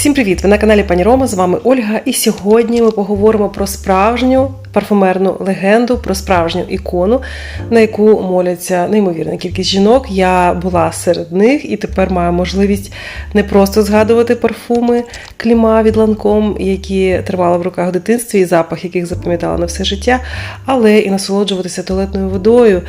Всім привіт! Ви на каналі Пані Рома, з вами Ольга. І сьогодні ми поговоримо про справжню парфумерну легенду, про справжню ікону, на яку моляться неймовірна кількість жінок. Я була серед них і тепер маю можливість не просто згадувати парфуми кліма від ланком, які тривали в руках в дитинстві, і запах яких запам'ятала на все життя, але і насолоджуватися туалетною водою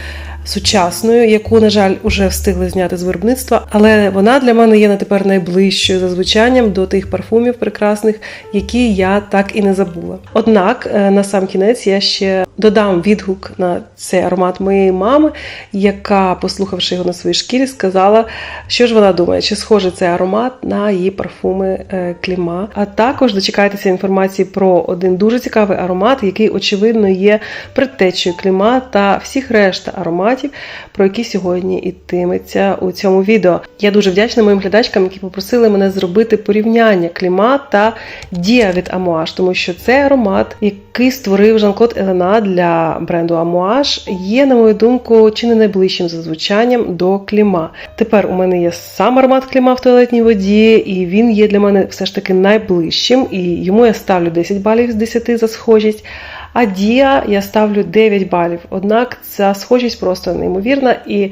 сучасною, яку, на жаль, уже встигли зняти з виробництва, але вона для мене є на тепер найближчою за звучанням до тих парфумів прекрасних, які я так і не забула. Однак, е, на сам кінець я ще додам відгук на цей аромат моєї мами, яка, послухавши його на своїй шкірі, сказала, що ж вона думає, чи схожий цей аромат на її парфуми е, кліма. А також дочекайтеся інформації про один дуже цікавий аромат, який, очевидно, є предтечею кліма та всіх решта ароматів, про які сьогодні ітиметься у цьому відео. Я дуже вдячна моїм глядачкам, які попросили мене зробити порівняння кліма та дія від Амуаш, тому що цей аромат, який створив Жан-Клод Елена для бренду Амуаш, є, на мою думку, чи не найближчим за звучанням до кліма. Тепер у мене є сам аромат кліма в туалетній воді, і він є для мене все ж таки найближчим. І йому я ставлю 10 балів з 10 за схожість. А Дія я ставлю 9 балів. Однак ця схожість просто неймовірна і.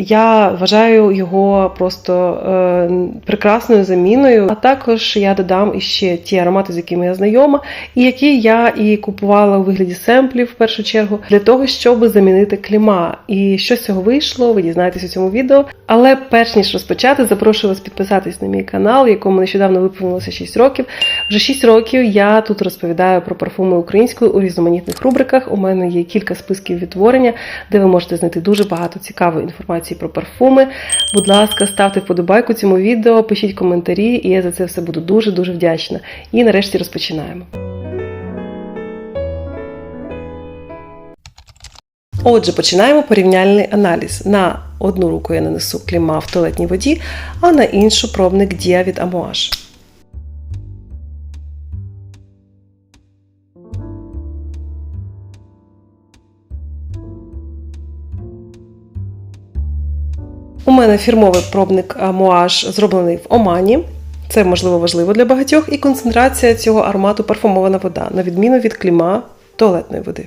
Я вважаю його просто е, прекрасною заміною. А також я додам іще ті аромати, з якими я знайома, і які я і купувала у вигляді семплів в першу чергу для того, щоб замінити кліма. І що з цього вийшло, ви дізнаєтесь у цьому відео. Але перш ніж розпочати, запрошую вас підписатись на мій канал, якому нещодавно виповнилося 6 років. Вже 6 років я тут розповідаю про парфуми українською у різноманітних рубриках. У мене є кілька списків відтворення, де ви можете знайти дуже багато цікавої інформації про парфуми. Будь ласка, ставте вподобайку цьому відео, пишіть коментарі, і я за це все буду дуже-дуже вдячна. І нарешті розпочинаємо. Отже, починаємо порівняльний аналіз. На одну руку я нанесу кліма в туалетній воді, а на іншу пробник Дія від Амуаш. Мене фірмовий пробник Моаш зроблений в Омані. Це можливо важливо для багатьох, і концентрація цього аромату парфумована вода, на відміну від кліма туалетної води.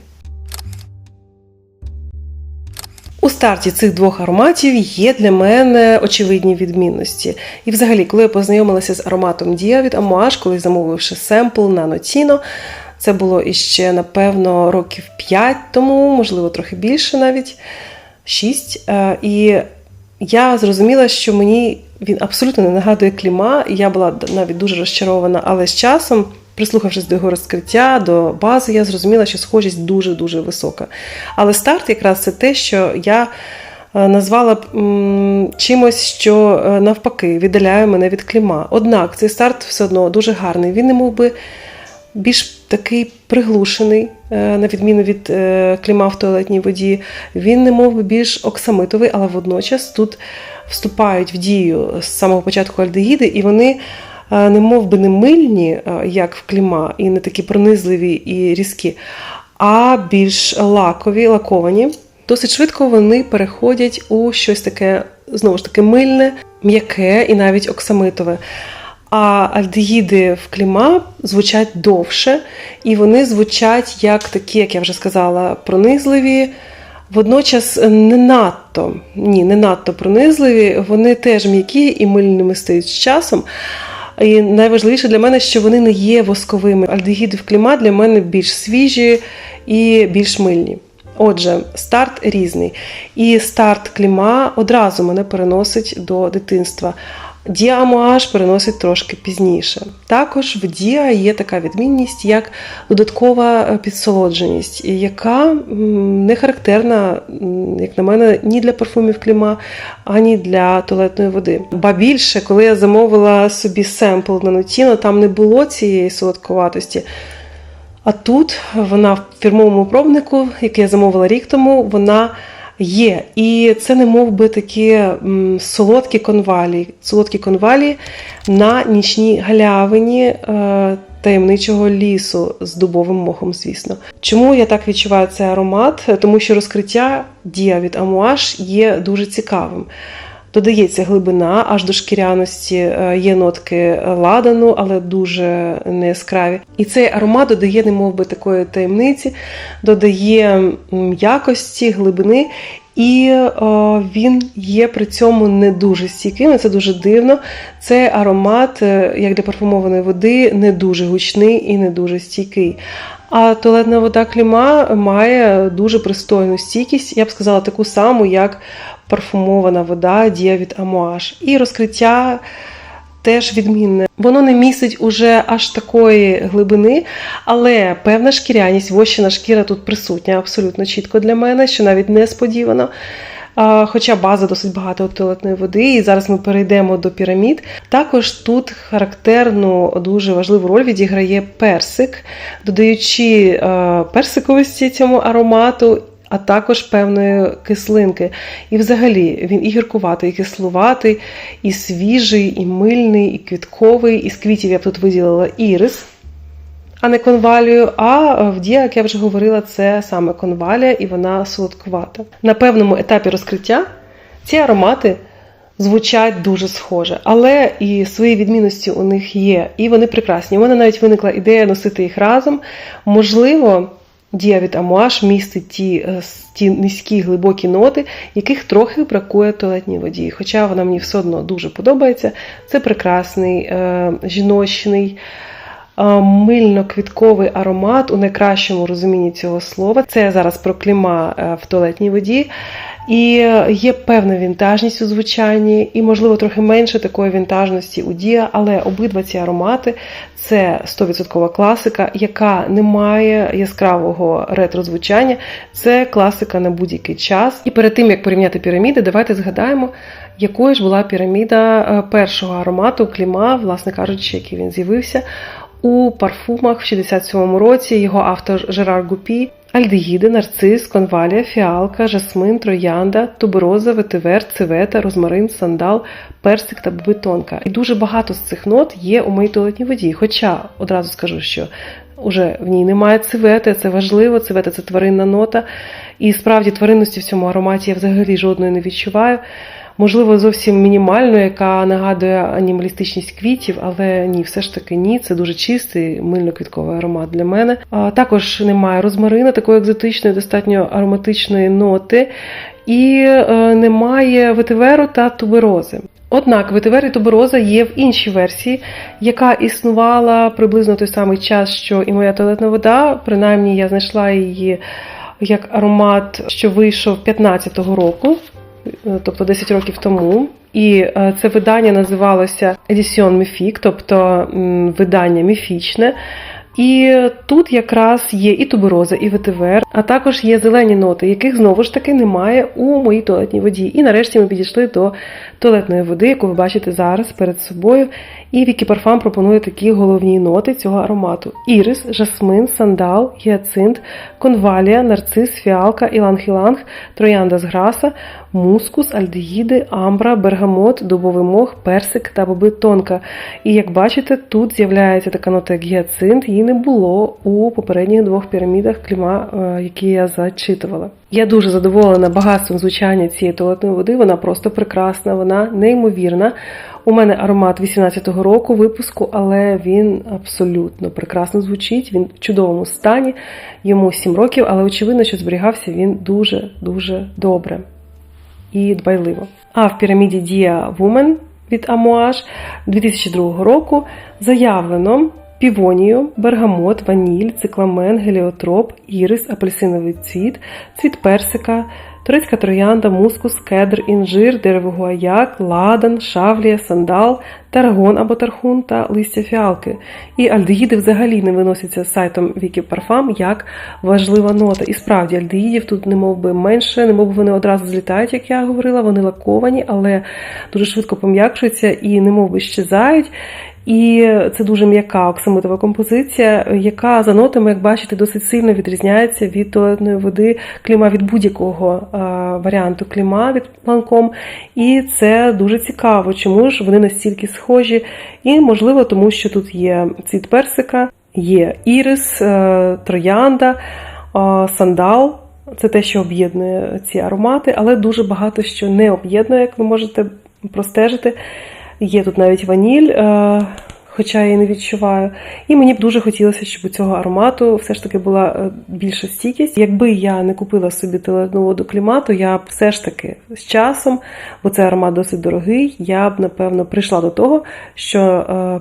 У старті цих двох ароматів є для мене очевидні відмінності. І взагалі, коли я познайомилася з ароматом Дія від Амуаш, коли замовивши семпл на Нотіно, це було іще, напевно, років 5 тому, можливо, трохи більше навіть 6. І я зрозуміла, що мені він абсолютно не нагадує кліма, і я була навіть дуже розчарована, але з часом. Прислухавшись до його розкриття, до бази, я зрозуміла, що схожість дуже-дуже висока. Але старт якраз це те, що я е, назвала чимось, що е, навпаки віддаляє мене від кліма. Однак цей старт все одно дуже гарний. Він не мов би більш такий приглушений, е, на відміну від е, кліма в туалетній воді. Він не мов би більш оксамитовий, але водночас тут вступають в дію з самого початку альдегіди, і вони е, не мов би не мильні, як в кліма, і не такі пронизливі і різкі, а більш лакові, лаковані. Досить швидко вони переходять у щось таке, знову ж таки, мильне, м'яке і навіть оксамитове. А альдегіди в кліма звучать довше, і вони звучать як такі, як я вже сказала, пронизливі. Водночас не надто, ні, не надто пронизливі, вони теж м'які і мильними стають з часом. І найважливіше для мене, що вони не є восковими. Альдегіди в кліма для мене більш свіжі і більш мильні. Отже, старт різний. І старт кліма одразу мене переносить до дитинства. Діамуаж переносить трошки пізніше. Також в Діа є така відмінність, як додаткова е, підсолодженість, яка не характерна, як на мене, ні для парфумів кліма, ані для туалетної води. Ба більше, коли я замовила собі семпл на Нотіно, там не було цієї солодковатості. А тут вона в фірмовому пробнику, який я замовила рік тому, вона є. І це не мов би такі солодкі конвалі, солодкі конвалі на нічній галявині. Е, таємничого лісу з дубовим мохом, звісно. Чому я так відчуваю цей аромат? Тому що розкриття дія від Амуаш є дуже цікавим. Додається глибина аж до шкіряності, е, є нотки ладану, але дуже не яскраві. І цей аромат додає, немов би, такої таємниці, додає м'якості, глибини. І е, він є при цьому не дуже стійким, це дуже дивно. Цей аромат, е, як для парфумованої води, не дуже гучний і не дуже стійкий. А туалетна вода кліма має дуже пристойну стійкість, я б сказала, таку саму, як парфумована вода Дія від Амуаш. І розкриття теж відмінне. Воно не містить уже аж такої глибини, але певна шкіряність, вощена шкіра тут присутня абсолютно чітко для мене, що навіть несподівано. Хоча база досить багато туалетної води, і зараз ми перейдемо до пірамід. Також тут характерну, дуже важливу роль відіграє персик, додаючи персиковості цьому аромату. А також певної кислинки. І взагалі він і гіркуватий, і кислуватий, і свіжий, і мильний, і квітковий. Із квітів я б тут виділила ірис, а не конвалію. А в Дія, як я вже говорила, це саме конвалія, і вона солодкувата. На певному етапі розкриття ці аромати звучать дуже схоже, але і свої відмінності у них є, і вони прекрасні. У мене навіть виникла ідея носити їх разом. Можливо. Дія від Амуаш містить ті, е, ті низькі глибокі ноти, яких трохи бракує туалетній воді. Хоча вона мені все одно дуже подобається. Це прекрасний, е, жіночний, мильно-квітковий аромат у найкращому розумінні цього слова. Це зараз про кліма е, в туалетній воді. І є певна вінтажність у звучанні, і, можливо, трохи менше такої вінтажності у Дія, але обидва ці аромати це 100% класика, яка не має яскравого ретро-звучання. Це класика на будь-який час. І перед тим як порівняти піраміди, давайте згадаємо, якою ж була піраміда е, першого аромату кліма, власне кажучи, який він з'явився у парфумах в 67-му році. Його автор Жерар Гупі. Альдегіди, нарцис, конвалія, фіалка, жасмин, троянда, тубероза, ветивер, цивета, розмарин, сандал, персик та бетонка. І дуже багато з цих нот є у моїй туалетній воді. Хоча одразу скажу, що вже в ній немає цвети, це важливо, цвета це тваринна нота. І справді тваринності в цьому ароматі я взагалі жодної не відчуваю можливо, зовсім мінімальну, яка нагадує анімалістичність квітів, але ні, все ж таки ні. Це дуже чистий мильно-квітковий аромат для мене. А також немає розмарина, такої екзотичної, достатньо ароматичної ноти, і е, немає ветиверу та туберози. Однак ветивер і тубероза є в іншій версії, яка існувала приблизно той самий час, що і моя туалетна вода. Принаймні я знайшла її як аромат, що вийшов 15-го року. Е, тобто 10 років тому. І е, це видання називалося Едісіон Міфік, тобто видання міфічне. І тут якраз є і тубероза, і ветивер, а також є зелені ноти, яких знову ж таки немає у моїй туалетній воді. І нарешті ми підійшли до туалетної води, яку ви бачите зараз перед собою. І Вікі Парфам пропонує такі головні ноти цього аромату: ірис, жасмин, сандал, гіацинт, конвалія, нарцис, фіалка, іланг-іланг, троянда з граса, мускус, альдегіди, амбра, бергамот, дубовий мох, персик та боби тонка. І як бачите, тут з'являється така нота, як гіацинт, її не було у попередніх двох пірамідах кліма, е, які я зачитувала. Я дуже задоволена багатством звучання цієї туалетної води. Вона просто прекрасна, вона неймовірна. У мене аромат 18-го року випуску, але він абсолютно прекрасно звучить. Він в чудовому стані, йому 7 років, але очевидно, що зберігався він дуже-дуже добре і дбайливо. А в піраміді Dia Woman від Amouage 2002 року заявлено півонію, бергамот, ваніль, цикламен, геліотроп, ірис, апельсиновий цвіт, цвіт персика, турецька троянда, мускус, кедр, інжир, дерево гуаяк, ладан, шавлія, сандал, тарагон або тархун та листя фіалки. І альдегіди взагалі не виносяться сайтом Вікі Парфам як важлива нота. І справді альдегідів тут не мов би менше, не мов би вони одразу злітають, як я говорила, вони лаковані, але дуже швидко пом'якшуються і не би щезають. І це дуже м'яка оксамитова композиція, яка за нотами, як бачите, досить сильно відрізняється від туалетної води кліма від будь-якого варіанту кліма від планком. І це дуже цікаво, чому ж вони настільки схожі. І, можливо, тому що тут є цвіт персика, є ірис, е, троянда, сандал. Це те, що об'єднує ці аромати, але дуже багато що не об'єднує, як ви можете простежити. Є тут навіть ваніль, е, хоча я її не відчуваю. І мені б дуже хотілося, щоб у цього аромату все ж таки була е, більша стійкість. Якби я не купила собі туалетну воду клімату, я б все ж таки з часом, бо цей аромат досить дорогий, я б напевно прийшла до того, що е,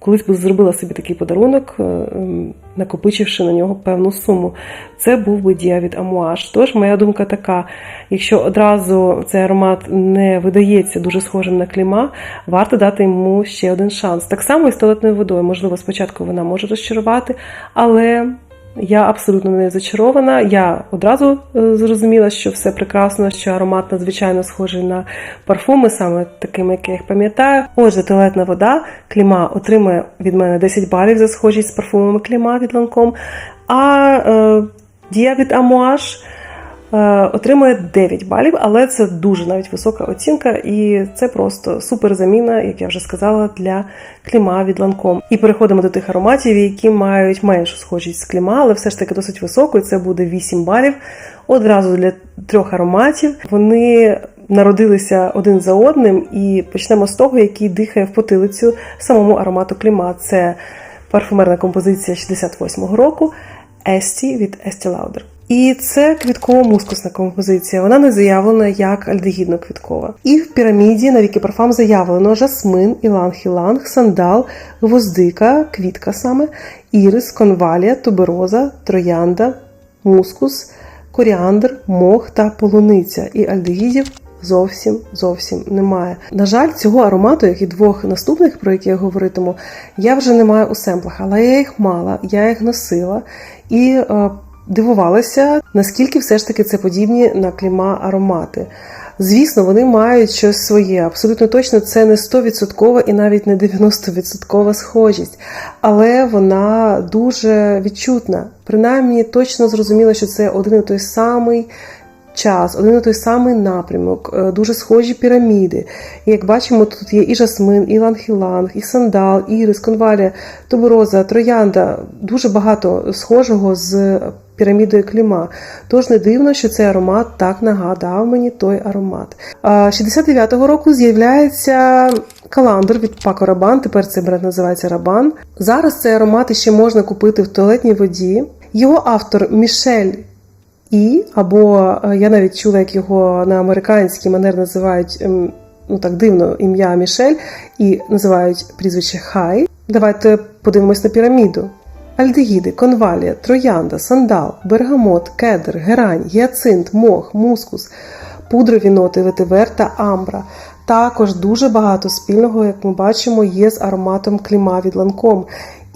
колись би зробила собі такий подарунок, е, ем, накопичивши на нього певну суму. Це був би дія від Амуаш. Тож моя думка така: якщо одразу цей аромат не видається дуже схожим на кліма, варто дати йому ще один шанс. Так само і з туалетною водою. Можливо, спочатку вона може розчарувати, але. Я абсолютно не зачарована. Я одразу е, зрозуміла, що все прекрасно, що аромат надзвичайно схожий на парфуми, саме такими, як я їх пам'ятаю. Отже, туалетна вода кліма отримує від мене 10 балів за схожість з парфумами кліма від Ланком. А е, дія від Амуаш отримує 9 балів, але це дуже навіть висока оцінка, і це просто супер заміна, як я вже сказала, для кліма від Ланком. І переходимо до тих ароматів, які мають меншу схожість з кліма, але все ж таки досить високо, і це буде 8 балів. Одразу для трьох ароматів. Вони народилися один за одним, і почнемо з того, який дихає в потилицю самому аромату кліма. Це парфумерна композиція 68-го року Есті від Estee Lauder. І це квітково-мускусна композиція. Вона не заявлена як альдегідно-квіткова. І в піраміді на Вікі Парфам заявлено жасмин, іланг-іланг, сандал, гвоздика, квітка саме, ірис, конвалія, тубероза, троянда, мускус, коріандр, мох та полуниця. І альдегідів зовсім зовсім немає. На жаль, цього аромату, як і двох наступних, про які я говоритиму, я вже не маю у семплах, але я їх мала, я їх носила і е, дивувалася, наскільки все ж таки це подібні на кліма аромати. Звісно, вони мають щось своє. Абсолютно точно, це не 100% і навіть не 90% схожість, але вона дуже відчутна. Принаймні, точно зрозуміла, що це один і той самий час, один і той самий напрямок, е, дуже схожі піраміди. І як бачимо, тут є і жасмин, і ланг-іланг, і сандал, ірис, конвалія, тубероза, троянда. Дуже багато схожого з пірамідою кліма. Тож не дивно, що цей аромат так нагадав мені той аромат. А 69-го року з'являється каландр від Paco Rabanne, тепер цей бренд називається Rabanne. Зараз цей аромат ще можна купити в туалетній воді. Його автор Мішель і, або е, я навіть чула, як його на американський манер називають ем, ну так дивно ім'я Мішель і називають прізвище Хай. Давайте подивимось на піраміду. Альдегіди, конвалія, троянда, сандал, бергамот, кедр, герань, гіацинт, мох, мускус, пудрові ноти, ветивер та амбра. Також дуже багато спільного, як ми бачимо, є з ароматом кліма від ланком.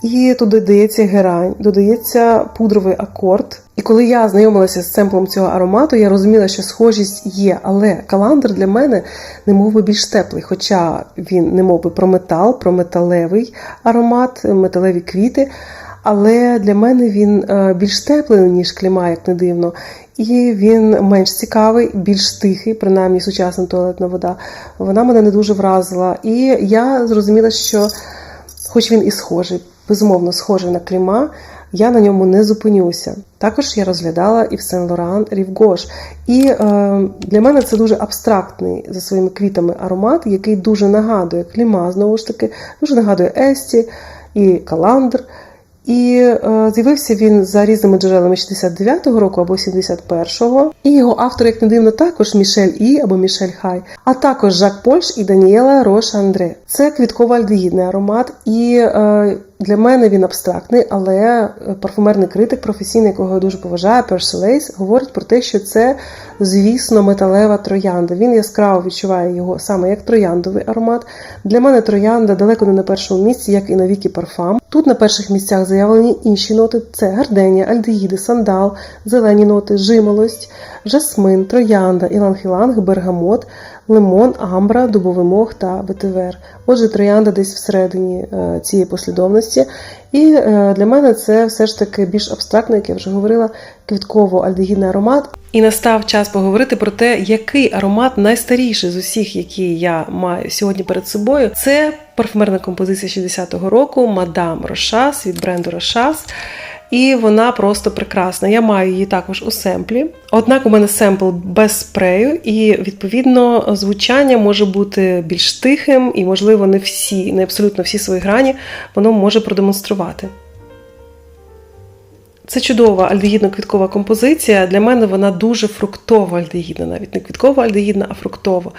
І тут додається герань, додається пудровий акорд. І коли я знайомилася з семплом цього аромату, я розуміла, що схожість є, але каландр для мене не мов би більш теплий, хоча він не мов би про метал, про металевий аромат, металеві квіти. Але для мене він е, більш теплий, ніж кліма, як не дивно. І він менш цікавий, більш тихий, принаймні сучасна туалетна вода. Вона мене не дуже вразила. І я зрозуміла, що, хоч він і схожий, безумовно схожий на кліма, я на ньому не зупинюся. Також я розглядала і в Сен Лоран Рівгош. І е, для мене це дуже абстрактний за своїми квітами аромат, який дуже нагадує кліма, знову ж таки, дуже нагадує Есті і Каландр. І е, з'явився він за різними джерелами 69-го року або 71-го. І його автор, як не дивно, також Мішель І або Мішель Хай, а також Жак Польш і Даніела Рош Андре. Це квітково-альдегідний аромат, і е, для мене він абстрактний, але парфумерний критик професійний, якого я дуже поважаю, Персилейс, говорить про те, що це, звісно, металева троянда. Він яскраво відчуває його саме як трояндовий аромат. Для мене троянда далеко не на першому місці, як і на вікі парфам. Тут на перших місцях заявлені інші ноти: це гарденія, альдегіди, сандал, зелені ноти, жимолость, жасмин, троянда, іланг-іланг, бергамот, лимон, амбра, дубовий мох та ветивер. Отже, троянда десь всередині е, цієї послідовності. І е, для мене це все ж таки більш абстрактний, як я вже говорила, квітково-альдегідний аромат. І настав час поговорити про те, який аромат найстаріший з усіх, які я маю сьогодні перед собою. Це парфумерна композиція 60-го року Мадам Рошас від бренду Рошас. І вона просто прекрасна. Я маю її також у семплі. Однак у мене семпл без спрею, і відповідно звучання може бути більш тихим, і, можливо, не всі, не абсолютно всі свої грані воно може продемонструвати. Це чудова альдегідно-квіткова композиція. Для мене вона дуже фруктова альдегідна, навіть не квіткова альдегідна, а фруктова.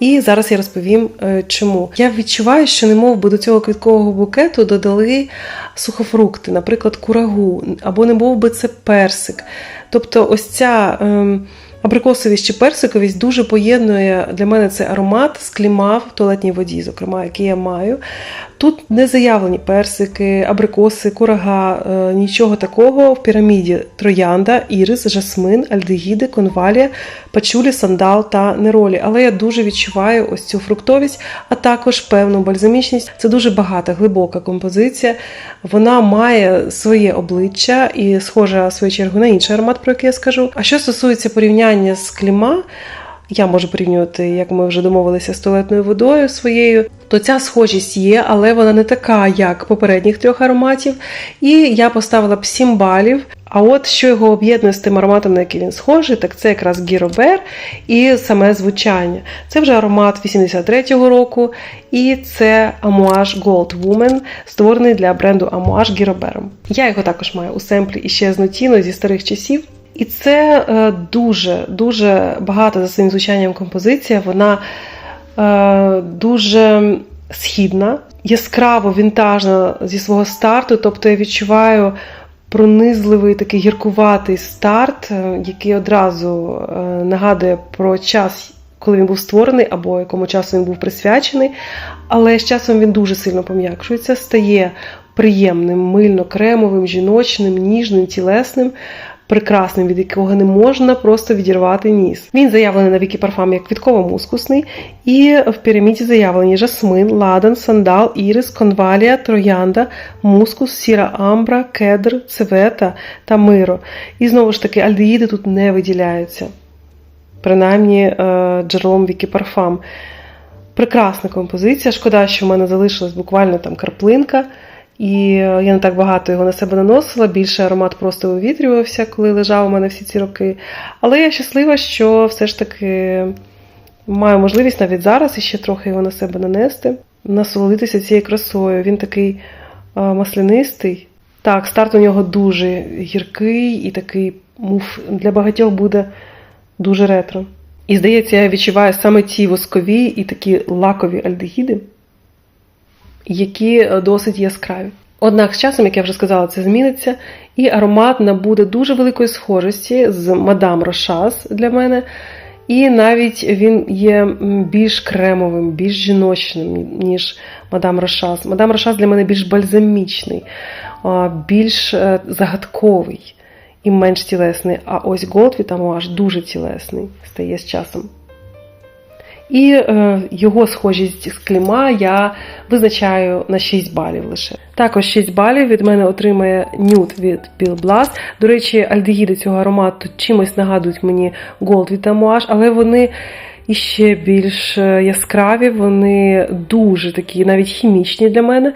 І зараз я розповім е, чому. Я відчуваю, що не мов би до цього квіткового букету додали сухофрукти, наприклад, курагу, або не мов би це персик. Тобто, ось ця. ем, Абрикосовість чи персиковість дуже поєднує для мене цей аромат з кліма в туалетній воді, зокрема, який я маю. Тут не заявлені персики, абрикоси, курага, е, нічого такого в піраміді троянда, ірис, жасмин, альдегіди, конвалія, пачулі, сандал та неролі. Але я дуже відчуваю ось цю фруктовість, а також певну бальзамічність. Це дуже багата, глибока композиція. Вона має своє обличчя і схожа в свою чергу на інший аромат, про який я скажу. А що стосується порівняння з кліма, я можу порівнювати, як ми вже домовилися з туалетною водою своєю, то ця схожість є, але вона не така, як попередніх трьох ароматів. І я поставила б 7 балів. А от що його об'єднує з тим ароматом, на який він схожий, так це якраз Гіробер і саме звучання. Це вже аромат 83-го року, і це Amouage Gold Woman, створений для бренду Amouage Гіробером. Я його також маю у семплі і ще з Notino зі старих часів. І це е, дуже дуже багато за своїм звучанням композиція. Вона е, дуже східна, яскраво вінтажна зі свого старту. Тобто я відчуваю пронизливий такий гіркуватий старт, е, який одразу нагадує про час. Коли він був створений, або якому часу він був присвячений, але з часом він дуже сильно пом'якшується, стає приємним, мильно-кремовим, жіночним, ніжним, тілесним прекрасним, від якого не можна просто відірвати ніс. Він заявлений на Вікі Парфам як квітково-мускусний, і в піраміді заявлені жасмин, ладан, сандал, ірис, конвалія, троянда, мускус, сіра амбра, кедр, цевета та миро. І знову ж таки, альдеїди тут не виділяються. Принаймні е, джерелом Вікі Парфам. Прекрасна композиція. Шкода, що в мене залишилась буквально там карплинка. І я не так багато його на себе наносила, більше аромат просто вивітрювався, коли лежав у мене всі ці роки. Але я щаслива, що все ж таки маю можливість навіть зараз іще трохи його на себе нанести, насолодитися цією красою. Він такий маслянистий. Так, старт у нього дуже гіркий і такий муф для багатьох буде дуже ретро. І здається, я відчуваю саме ті воскові і такі лакові альдегіди які е, досить яскраві. Однак з часом, як я вже сказала, це зміниться, і аромат набуде дуже великої схожості з мадам Рошас для мене. І навіть він є більш кремовим, більш жіночним, ніж мадам Рошас. Мадам Рошас для мене більш бальзамічний, більш е, загадковий і менш тілесний. А ось Голдвіт аж дуже тілесний стає з часом. І е, його схожість з кліма я визначаю на 6 балів лише. Також 6 балів від мене отримає нюд від Bill Blast. До речі, альдегіди цього аромату чимось нагадують мені Gold від Amouage, але вони іще більш е, яскраві, вони дуже такі, навіть хімічні для мене.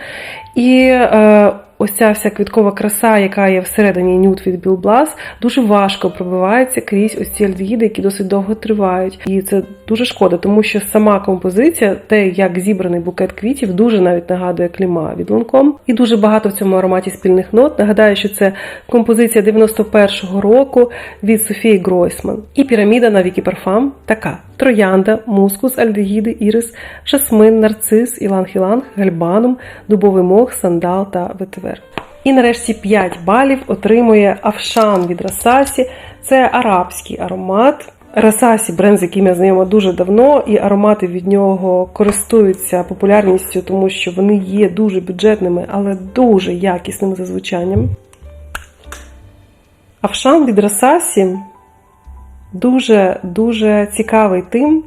І е, ось ця вся квіткова краса, яка є всередині нюд від Blass, дуже важко пробивається крізь ось ці альдегіди, які досить довго тривають. І це дуже шкода, тому що сама композиція, те, як зібраний букет квітів, дуже навіть нагадує кліма від Lancome. І дуже багато в цьому ароматі спільних нот. Нагадаю, що це композиція 91-го року від Софії Гройсман. І піраміда на Вікі Парфам така: троянда, мускус, альдегіди, ірис, жасмин, нарцис, іланг-іланг, гальбанум, дубовий мох, сандал та ветивер. І нарешті 5 балів отримує Авшан від Расасі. Це арабський аромат. Расасі бренд, з яким я знайома дуже давно, і аромати від нього користуються популярністю, тому що вони є дуже бюджетними, але дуже якісними за звучанням. Авшан від Расасі дуже-дуже цікавий тим,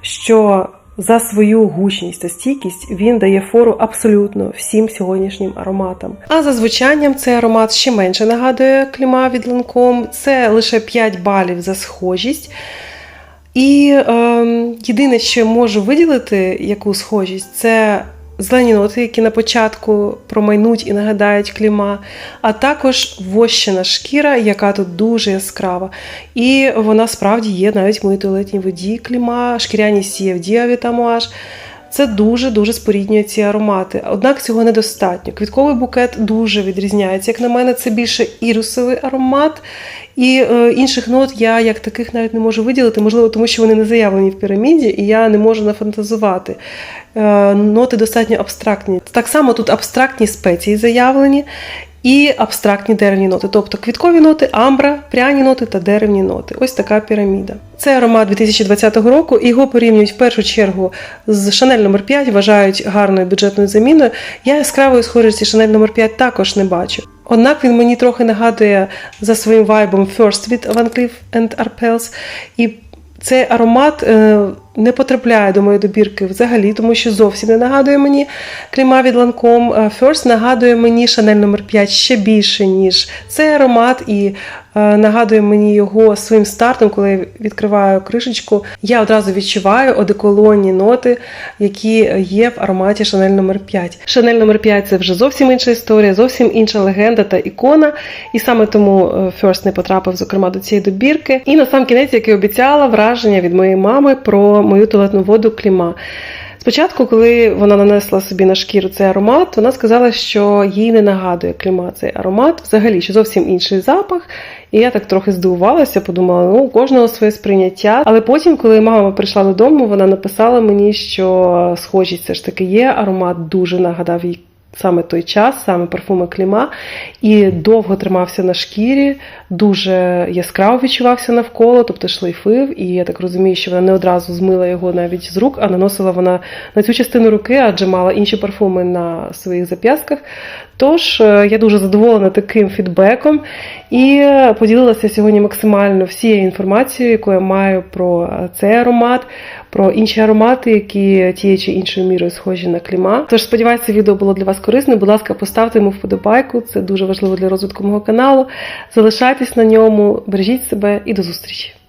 що за свою гучність та стійкість він дає фору абсолютно всім сьогоднішнім ароматам. А за звучанням цей аромат ще менше нагадує кліма від Lancome. Це лише 5 балів за схожість. І е, єдине, що можу виділити яку схожість, це зелені ноти, які на початку промайнуть і нагадають кліма, а також вощена шкіра, яка тут дуже яскрава. І вона справді є навіть в моїй туалетній воді кліма, шкіряні сіє в діавітамуаж. Це дуже-дуже споріднює ці аромати. Однак цього недостатньо. Квітковий букет дуже відрізняється. Як на мене, це більше ірусовий аромат. І е, інших нот я як таких навіть не можу виділити, можливо, тому що вони не заявлені в піраміді, і я не можу нафантазувати. Е, ноти достатньо абстрактні. Так само тут абстрактні спеції заявлені. І абстрактні деревні ноти, тобто квіткові ноти, амбра, пряні ноти та деревні ноти. Ось така піраміда. Це аромат 2020 року. Його порівнюють в першу чергу з Шанель номер 5 вважають гарною бюджетною заміною. Я яскравої схожості Шанель номер 5 також не бачу. Однак він мені трохи нагадує за своїм вайбом First від Van Cleef Arpels. І цей аромат е, не потрапляє до моєї добірки взагалі, тому що зовсім не нагадує мені кліма від Lancome. First нагадує мені Chanel номер 5 ще більше, ніж цей аромат, і е, нагадує мені його своїм стартом, коли я відкриваю кришечку. Я одразу відчуваю одеколонні ноти, які є в ароматі Chanel номер 5 Chanel номер 5 це вже зовсім інша історія, зовсім інша легенда та ікона. І саме тому е, First не потрапив, зокрема, до цієї добірки. І на сам кінець, як і обіцяла, враження від моєї мами про мою туалетну воду кліма. Спочатку, коли вона нанесла собі на шкіру цей аромат, вона сказала, що їй не нагадує кліма цей аромат, взагалі, що зовсім інший запах. І я так трохи здивувалася, подумала, ну, у кожного своє сприйняття. Але потім, коли мама прийшла додому, вона написала мені, що схожість все ж таки є. Аромат дуже нагадав їй саме той час, саме парфуми кліма, і довго тримався на шкірі, дуже яскраво відчувався навколо, тобто шлейфив. І я так розумію, що вона не одразу змила його навіть з рук, а наносила вона на цю частину руки, адже мала інші парфуми на своїх зап'ястках. Тож е, я дуже задоволена таким фідбеком і поділилася сьогодні максимально всією інформацією, яку я маю про цей аромат, про інші аромати, які тією чи іншою мірою схожі на кліма. Тож сподіваюся, відео було для вас корисним. Будь ласка, поставте йому вподобайку. Це дуже важливо для розвитку мого каналу. Залишайтесь на ньому, бережіть себе і до зустрічі!